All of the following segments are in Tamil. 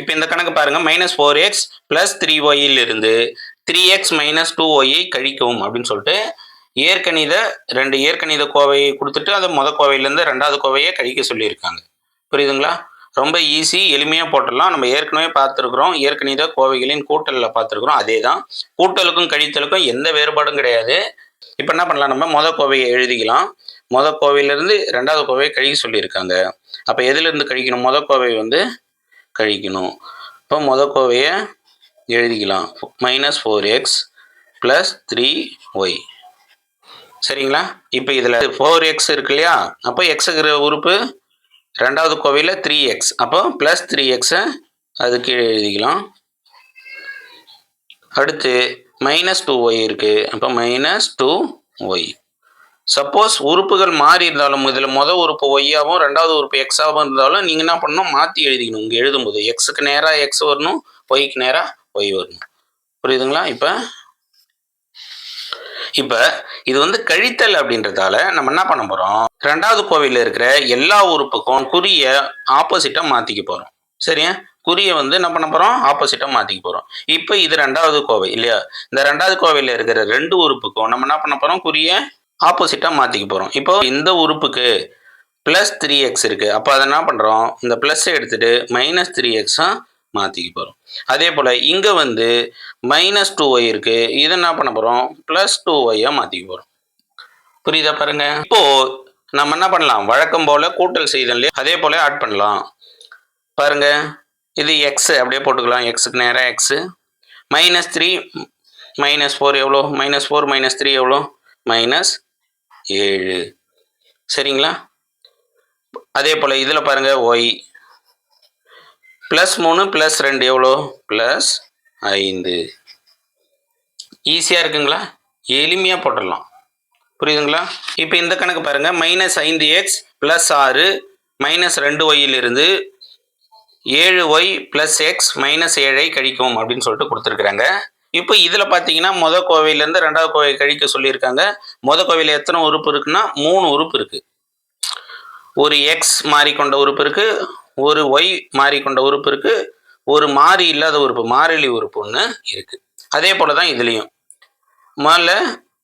இப்போ இந்த கணக்கு பாருங்கள் minus four x plus three ஒய்யிலிருந்து three X minus two ஒய்யை கழிக்கவும் அப்படின்னு சொல்லிட்டு ஏற்கனித ரெண்டு ஏற்கனித கோவையை கொடுத்துட்டு அதை முத கோவையிலேருந்து ரெண்டாவது கோவையை கழிக்க சொல்லியிருக்காங்க. புரியுதுங்களா? ரொம்ப ஈஸி எளிமையாக போட்டுடலாம். நம்ம ஏற்கனவே பார்த்துருக்குறோம் ஏற்கனித கோவைகளின் கூட்டலில் பார்த்துருக்குறோம் அதே தான் கூட்டலுக்கும் கழித்தலுக்கும் எந்த வேறுபாடும் கிடையாது. இப்போ என்ன பண்ணலாம் நம்ம? முத கோவையை எழுதிக்கலாம். முத கோவையிலேருந்து ரெண்டாவது கோவையை கழிக்க சொல்லியிருக்காங்க. அப்போ எதுலேருந்து கழிக்கணும்? முத கோவை வந்து கழிக்கணும். இப்போ முத கோவையை எழுதிக்கலாம். Minus four x plus three y சரிங்களா? இப்போ இதில் ஃபோர் எக்ஸ் இருக்கு இல்லையா? அப்போ எக்ஸுங்கிற உறுப்பு ரெண்டாவது கோவையில் த்ரீ எக்ஸ் அப்போ ப்ளஸ் த்ரீ எக்ஸை அது கீழே எழுதிக்கலாம். அடுத்து மைனஸ் டூ ஒய் இருக்குது அப்போ மைனஸ் டூ ஒய் சப்போஸ் உறுப்புகள் மாறி இருந்தாலும் இதில் மொதல் உறுப்பு ஒய்யாகவும் ரெண்டாவது உறுப்பு எக்ஸாகவும் இருந்தாலும் நீங்கள் என்ன பண்ணணும்? மாற்றி எழுதிக்கணும். இங்கே எழுதும்போது எக்ஸுக்கு நேராக எக்ஸ் வரணும் ஒய்க்கு நேராக ஒய் வரணும். புரியுதுங்களா? இப்போ இப்போ இது வந்து கழித்தல் அப்படின்றதால நம்ம என்ன பண்ண போகிறோம் ரெண்டாவது கோவையில் இருக்கிற எல்லா உறுப்புக்கும் குறிய ஆப்போசிட்டாக மாற்றிக்க போகிறோம் சரியா? குறியை வந்து என்ன பண்ண போகிறோம் ஆப்போசிட்டாக மாற்றிக்க போகிறோம் இப்போ இது ரெண்டாவது கோவை இல்லையா? இந்த ரெண்டாவது கோவையில் இருக்கிற ரெண்டு உறுப்புக்கும் நம்ம என்ன பண்ண போகிறோம் குறியை ஆப்போசிட்டாக மாற்றிக்க போகிறோம் இப்போ இந்த உறுப்புக்கு ப்ளஸ் த்ரீ எக்ஸ் இருக்குது அப்போ அதை என்ன பண்ணுறோம் இந்த ப்ளஸ்ஸை எடுத்துகிட்டு மைனஸ் த்ரீ எக்ஸாக மாற்றிக்க போகிறோம் அதே போல் இங்கே வந்து மைனஸ் டூ ஒய் இருக்குது இதை என்ன பண்ண போகிறோம் ப்ளஸ் டூ ஒய்யாக மாற்றிக்க போகிறோம் புரியுதா பாருங்கள் இப்போது நம்ம என்ன பண்ணலாம்? வழக்கம் போல் கூட்டல் செய்தோம் இல்லையா அதே போல் ஆட் பண்ணலாம். பாருங்கள் இது எக்ஸு அப்படியே போட்டுக்கலாம். எக்ஸுக்கு நேராக x minus three minus four எவ்வளோ? மைனஸ் ஃபோர் மைனஸ் த்ரீ எவ்வளோ? மைனஸ் ஏழு. சரிங்களா? அதே போல் இதில் பாருங்கள் ஒய் ப்ளஸ் மூணு ப்ளஸ் ரெண்டு எவ்வளோ? ப்ளஸ் ஐந்து. ஈஸியாக இருக்குங்களா? எளிமையாக போட்டுடலாம். புரியுதுங்களா? இப்போ இந்த கணக்கு பாருங்கள் மைனஸ் ஐந்து எக்ஸ் ப்ளஸ் ஆறு மைனஸ் ரெண்டு ஒய்யிலிருந்து ஏழு ஒய் ப்ளஸ் எக்ஸ் மைனஸ் ஏழை கழிக்கும் அப்படின்னு சொல்லிட்டு கொடுத்துருக்குறாங்க. இப்போ இதில் பார்த்தீங்கன்னா முத கோவையிலேருந்து ரெண்டாவது கோவை கழிக்க சொல்லியிருக்காங்க. முத கோவையில் எத்தனை உறுப்பு இருக்குன்னா மூணு உறுப்பு இருக்குது ஒரு எக்ஸ் மாறிக்கொண்ட உறுப்பு இருக்குது ஒரு ஒய் மாறிக்கொண்ட உறுப்பு இருக்குது ஒரு மாறி இல்லாத உறுப்பு மாறிலி உறுப்பு ஒன்று இருக்குது அதே போல் தான் இதுலேயும் முதல்ல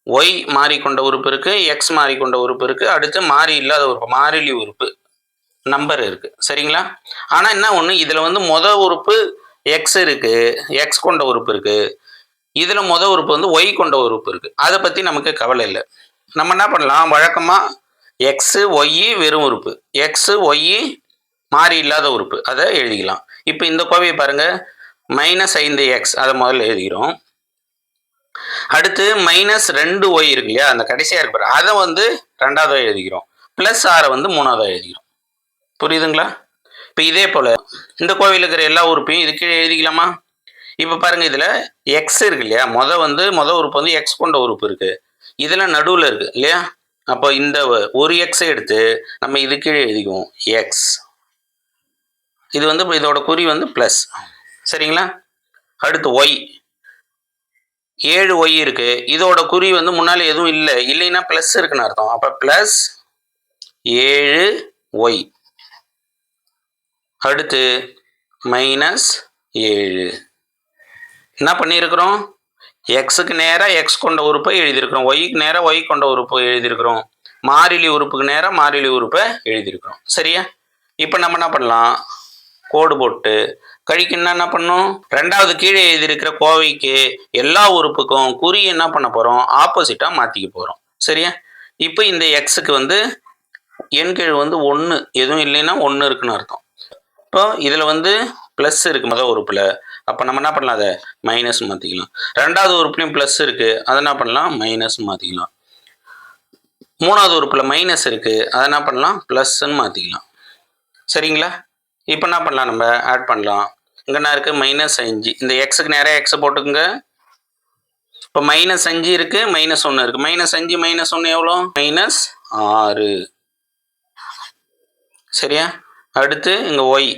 ஒய் மாறிக்கொண்ட உறுப்பு இருக்குது எக்ஸ் மாறிக்கொண்ட உறுப்பு இருக்குது அடுத்து மாறி இல்லாத உறுப்பு மாறிலி உறுப்பு நம்பர் இருக்குது சரிங்களா? ஆனால் என்ன ஒன்று இதில் வந்து மொத உறுப்பு எக்ஸ் இருக்குது எக்ஸ் கொண்ட உறுப்பு இருக்குது இதில் மொத உறுப்பு வந்து ஒய் கொண்ட உறுப்பு இருக்குது அதை பற்றி நமக்கு கவலை இல்லை. நம்ம என்ன பண்ணலாம்? வழக்கமாக எக்ஸு ஒய் வெறும் உறுப்பு. எக்ஸு ஒய் மாறி இல்லாத உறுப்பு. அதை எழுதிக்கலாம். இப்போ இந்த கோவையை பாருங்கள் மைனஸ் ஐந்து எக்ஸ் அதை முதல்ல எழுதிக்கிறோம். அடுத்து மைனஸ் ரெண்டு ஒய் இருக்கு இல்லையா? அந்த கடைசியாக இருப்பார் அதை வந்து ரெண்டாவதாக எழுதிக்கிறோம். ப்ளஸ் ஆறை வந்து மூணாவதாக எழுதிக்கிறோம். புரியுதுங்களா? இப்போ இதே போல் இந்த கோவையில் இருக்கிற எல்லா உறுப்பையும் இது கீழே எழுதிக்கலாமா? இப்போ பாருங்கள் இதில் எக்ஸ் இருக்கு இல்லையா? மொதல் வந்து மொதல் உறுப்பு வந்து எக்ஸ் கொண்ட உறுப்பு இருக்குது இதெல்லாம் நடுவில் இருக்குது இல்லையா? அப்போ இந்த ஒரு எக்ஸை எடுத்து நம்ம இது கீழே எழுதிக்குவோம். எக்ஸ் இது வந்து இப்போ இதோட குறி வந்து ப்ளஸ் சரிங்களா? அடுத்து ஒய் ஏழு ஒய் இருக்குது இதோட குறி வந்து முன்னால் எதுவும் இல்லை. இல்லைன்னா ப்ளஸ் இருக்குன்னு அர்த்தம். அப்போ ப்ளஸ் ஏழு ஒய் அடுத்து மைனஸ் ஏழு. என்ன பண்ணியிருக்கிறோம்? எக்ஸுக்கு நேராக எக்ஸ் கொண்ட உறுப்பை எழுதியிருக்கிறோம். ஒய்க்கு நேராக ஒய் கொண்ட உறுப்பை எழுதியிருக்கிறோம். மாறிலி உறுப்புக்கு நேராக மாறிலி உறுப்பை எழுதியிருக்கிறோம். சரியா? இப்போ நம்ம என்ன பண்ணலாம்? கோடு போட்டு கழிக்குன்னா என்ன பண்ணும் ரெண்டாவது கீழே எழுதியிருக்கிற கோவைக்கு எல்லா உறுப்புக்கும் குறி என்ன பண்ண போகிறோம் ஆப்போசிட்டாக மாற்றிக்க போகிறோம் சரியா? இப்போ இந்த எக்ஸுக்கு வந்து எண் கீழ் வந்து ஒன்று எதுவும் இல்லைன்னா ஒன்று இருக்குன்னு அர்த்தம். இப்போ இதில் வந்து ப்ளஸ் இருக்குது மொதல் உறுப்பில். அப்போ நம்ம என்ன பண்ணலாம் அதை மைனஸ் மாற்றிக்கலாம் ரெண்டாவது உறுப்புலையும் ப்ளஸ் இருக்குது அதை என்ன பண்ணலாம்? மைனஸ் மாற்றிக்கலாம் மூணாவது உறுப்பில் மைனஸ் இருக்குது அதை என்ன பண்ணலாம்? ப்ளஸ்ன்னு மாற்றிக்கலாம் சரிங்களா? இப்போ என்ன பண்ணலாம் நம்ம? ஆட் பண்ணலாம். இங்கே என்ன இருக்குது மைனஸ் அஞ்சு இந்த எக்ஸுக்கு நேராக எக்ஸை போட்டுக்குங்க. இப்போ மைனஸ் அஞ்சு இருக்குது மைனஸ் ஒன்று இருக்குது மைனஸ் அஞ்சு மைனஸ் ஒன்று எவ்வளோ மைனஸ் ஆறு. சரியா? அடுத்து இங்கே ஒய்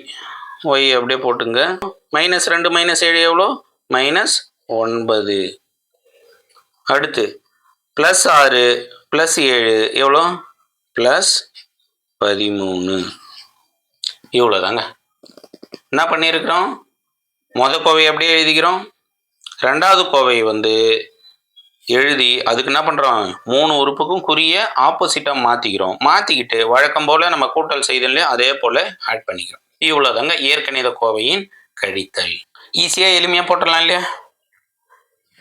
ஒய் அப்படியே போட்டுங்க. மைனஸ் ரெண்டு மைனஸ் ஏழு எவ்வளோ? மைனஸ் ஒன்பது. அடுத்து ப்ளஸ் ஆறு ப்ளஸ் ஏழு எவ்வளோ? ப்ளஸ் பதிமூணு. இவ்வளோதாங்க. என்ன பண்ணியிருக்கிறோம்? மொத கோவை அப்படியே எழுதிக்கிறோம். ரெண்டாவது கோவை வந்து எழுதி அதுக்கு என்ன பண்ணுறோம் மூணு உறுப்புக்கும் குறிய ஆப்போசிட்டாக மாற்றிக்கிறோம் மாற்றிக்கிட்டு வழக்கம் போல் நம்ம கூட்டல் செய்தலையும் அதே போல் ஆட் பண்ணிக்கிறோம். இவ்வளோதாங்க இயற்கணித கோவையின் கழித்தல். ஈஸியாக எளிமையாக போட்டுடலாம் இல்லையா?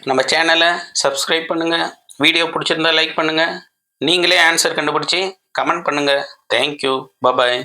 நம்ம சேனலை சப்ஸ்கிரைப் பண்ணுங்கள் வீடியோ பிடிச்சிருந்தா லைக் பண்ணுங்கள் நீங்களே ஆன்சர் கண்டுபிடிச்சி கமெண்ட் பண்ணுங்கள் தேங்க்யூ பபாய்